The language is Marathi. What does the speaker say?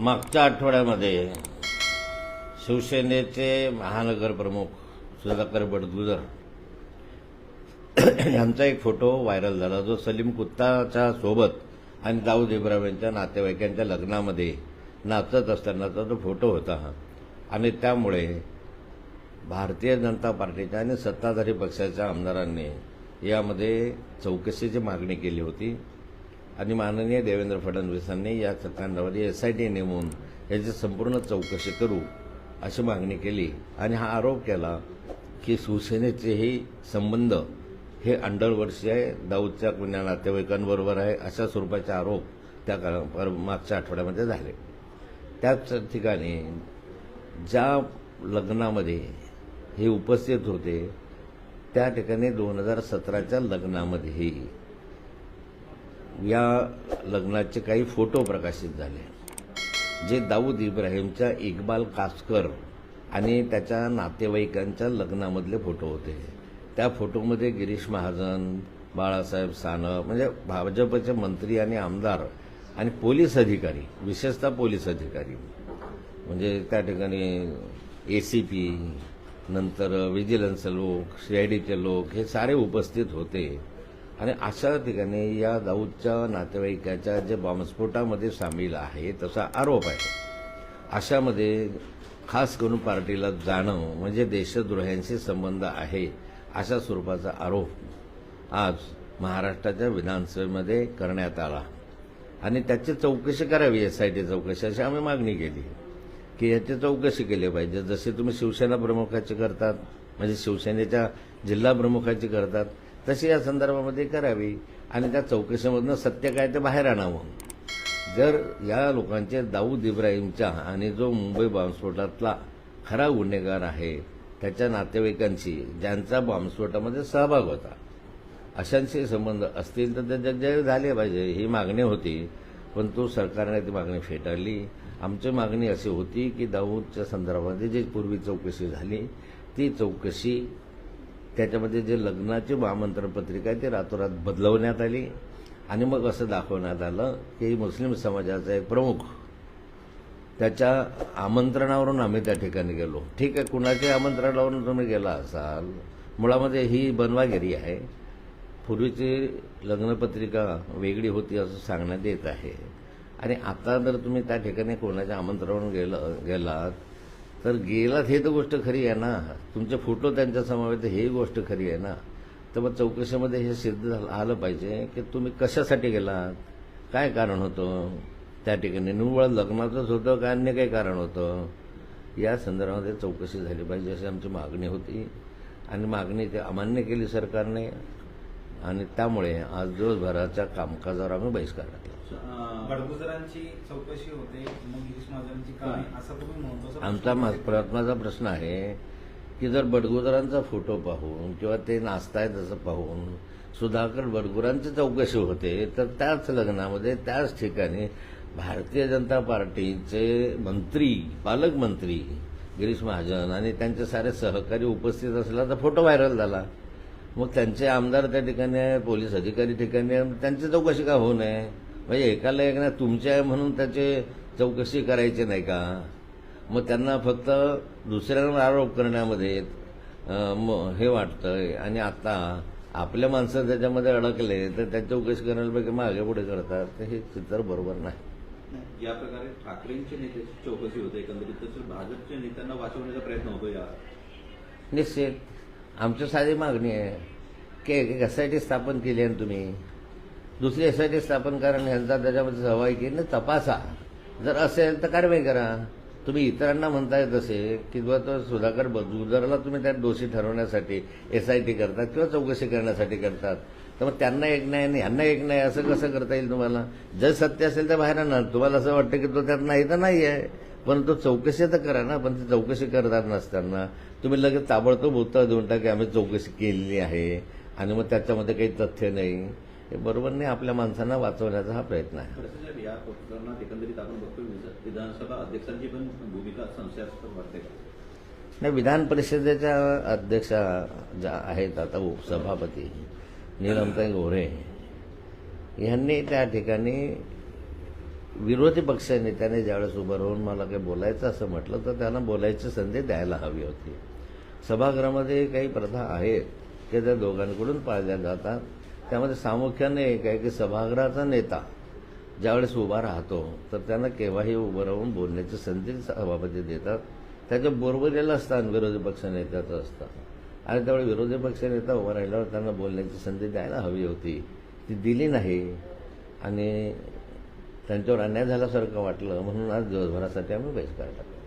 मागच्या आठवड्यामध्ये शिवसेनेचे महानगर प्रमुख सुधाकर बडगुजर यांचा एक फोटो व्हायरल झाला. जो सलीम कुत्ताच्या सोबत आणि दाऊद इब्राहिम यांच्या नातेवाईकांच्या लग्नामध्ये नाचत असतानाचा तो फोटो होता. आणि त्यामुळे भारतीय जनता पार्टीच्या आणि सत्ताधारी पक्षाच्या आमदारांनी यामध्ये चौकशीची मागणी केली होती. आणि माननीय देवेंद्र फडणवीसांनी या प्रकरणावर एस आय टी नेमून याची संपूर्ण चौकशी करू अशी मागणी केली. आणि हा आरोप केला की शिवसेनेचेही संबंध हे अंडरवर्षी आहे दाऊदच्या कुण्या नातेवाईकांबरोबर आहे अशा स्वरूपाचे आरोप त्या काळा- पर- मागच्या आठवड्यामध्ये झाले. त्याच ठिकाणी ज्या लग्नामध्ये हे उपस्थित होते त्या ठिकाणी दोन हजार सतराच्या लग्नामध्येही या लग्नाचे काही फोटो प्रकाशित झाले. जे दाऊद इब्राहिमच्या इक्बाल कासकर आणि त्याच्या नातेवाईकांच्या लग्नामधले फोटो होते. त्या फोटोमध्ये गिरीश महाजन बाळासाहेब सानप म्हणजे भाजपचे मंत्री आणि आमदार आणि पोलीस अधिकारी विशेषतः पोलीस अधिकारी. म्हणजे त्या ठिकाणी ए सी पी नंतर विजिलन्स लोक सी आय डीचे लोक हे सारे उपस्थित होते. आणि अशा ठिकाणी या दाऊदच्या नातेवाईकाच्या जे बॉम्बस्फोटामध्ये सामील आहे तसा आरोप आहे. अशामध्ये खास करून पार्टीला जाणं म्हणजे देशद्रोह्यांशी संबंध आहे अशा स्वरूपाचा आरोप आज महाराष्ट्राच्या विधानसभेमध्ये करण्यात आला. आणि त्याची चौकशी करावी एस आय टी चौकशी अशी आम्ही मागणी केली. की याची चौकशी केली पाहिजे. जसे तुम्ही शिवसेना प्रमुखाची करतात म्हणजे शिवसेनेच्या जिल्हा प्रमुखाची करतात तशी या संदर्भामध्ये करावी. आणि त्या चौकशीमधनं सत्य काय ते बाहेर आणावं. जर या लोकांचे दाऊद इब्राहिमच्या आणि जो मुंबई बॉम्बस्फोटातला खरा गुन्हेगार आहे त्याच्या नातेवाईकांशी ज्यांचा बॉम्बस्फोटामध्ये सहभाग होता अशांशी संबंध असतील तर ते जगजाहीर झाले पाहिजे ही मागणी होती. पण तो सरकारने ती मागणी फेटाळली. आमची मागणी अशी होती की दाऊदच्या संदर्भामध्ये जी पूर्वी चौकशी झाली ती चौकशी त्याच्यामध्ये जे लग्नाची आमंत्रण पत्रिका आहे ती रातोरात बदलवण्यात आली. आणि मग असं दाखवण्यात आलं की मुस्लिम समाजाचा एक प्रमुख त्याच्या आमंत्रणावरून आम्ही त्या ठिकाणी गेलो. ठीक आहे कुणाच्या आमंत्रणावरून तुम्ही गेला असाल मुळामध्ये ही बनवागिरी आहे. पूर्वीची लग्नपत्रिका वेगळी होती असं सांगण्यात येत आहे. आणि आता जर तुम्ही त्या ठिकाणी कोणाच्या आमंत्रणावरून गेलं गेलात तर गेलात हे तर गोष्ट खरी आहे ना. तुमचे फोटो त्यांच्या समवेत हे गोष्ट खरी आहे ना. तर मग चौकशीमध्ये हे सिद्ध झालं आलं पाहिजे की तुम्ही कशासाठी गेलात? काय कारण होतं? त्या ठिकाणी निव्वळ लग्नाचंच होतं का अन्य काही कारण होतं? या संदर्भामध्ये चौकशी झाली पाहिजे अशी आमची मागणी होती. आणि मागणी ते अमान्य केली सरकारने. आणि त्यामुळे आज दिवसभराच्या कामकाजावर आम्ही बहिष्कार घातला. बडगुजरांची चौकशी होते मग गिरीश महाजनची काय असा तुम्ही महत्त्वाचा आमचा मा- प्रयत्नाचा प्रश्न आहे की जर बडगुजरांचा फोटो पाहून किंवा ते नाचतायत असं पाहून सुधाकर बडगुरांची चौकशी होते तर त्याच लग्नामध्ये त्याच ठिकाणी भारतीय जनता पार्टीचे मंत्री पालकमंत्री गिरीश महाजन आणि त्यांचे सारे सहकारी उपस्थित असल्याचा फोटो व्हायरल झाला. मग त्यांचे आमदार त्या ठिकाणी आहे पोलीस अधिकारी ठिकाणी आहे त्यांची चौकशी का होऊ नये? म्हणजे एकाला एक नाही तुमचे आहे म्हणून त्याचे चौकशी करायची नाही का? मग त्यांना फक्त दुसऱ्यांवर आरोप करण्यामध्ये हे वाटतंय. आणि आता आपल्या माणसं त्याच्यामध्ये अडकले तर त्या चौकशी पाहिजे मागे पुढे करतात. तर हे चित्र बरोबर नाही. या प्रकारे ठाकरेंच्या नेत्याची चौकशी होते एकंदरीत तसं भाजपच्या नेत्यांना वाचवण्याचा प्रयत्न होतो या. निश्चित. आमची साधी मागणी आहे. की एक एस आय टी स्थापन केली आहे ना तुम्ही? दुसरी एस आय टी स्थापन करा आणि ह्यांचा त्याच्यामध्ये सहभागी केली तपासा. जर असेल तर कारवाई करा. तुम्ही इतरांना म्हणताय तसे की किंवा तो सुधाकर बदुजरला तुम्ही त्यात दोषी ठरवण्यासाठी एस आय टी करतात किंवा चौकशी करण्यासाठी करतात. तर मग त्यांना एक नाही आणि ह्यांना एक नाही असं कसं करता येईल तुम्हाला? जर सत्य असेल तर बाहेर आणणार तुम्हाला असं वाटतं की तो त्यात नाही तर नाही आहे पण तो चौकशी तर करा ना. पण ती चौकशी करणार नसताना तुम्ही लगेच ताबडतोब उत्तर देऊन टाका आम्ही चौकशी केलेली आहे. आणि मग त्याच्यामध्ये काही तथ्य नाही. हे बरोबर नाही आपल्या माणसांना वाचवण्याचा हा प्रयत्न आहे. या प्रकरणात एकंदरीत आपण बघतोय विध- विधानसभा अध्यक्षांची पण भूमिका संशयास्पद वाटते. का नाही विधान परिषदेच्या अध्यक्षा ज्या आहेत आता उपसभापती नीलमताई गोरे यांनी त्या ठिकाणी विरोधी पक्ष नेत्याने ज्यावेळेस उभं राहून मला काही बोलायचं असं म्हटलं तर त्यांना बोलायची संधी द्यायला हवी होती. सभागृहामध्ये काही प्रथा आहेत की त्या दोघांकडून पाळल्या जातात. त्यामध्ये प्रामुख्याने एक आहे की सभागृहाचा नेता ज्यावेळेस उभा राहतो तर त्यांना केव्हाही उभं राहून बोलण्याची संधी सभापती देतात. त्याच्या बरोबरीला स्थान विरोधी पक्ष नेत्याचं असतं. आणि त्यामुळे विरोधी पक्ष नेता उभा राहिल्यावर त्यांना बोलण्याची संधी द्यायला हवी होती. ती दिली नाही. आणि त्यांच्यावर अन्याय झाल्यासारखं वाटलं म्हणून आज दिवसभरासाठी आम्ही बहिष्कार टाकला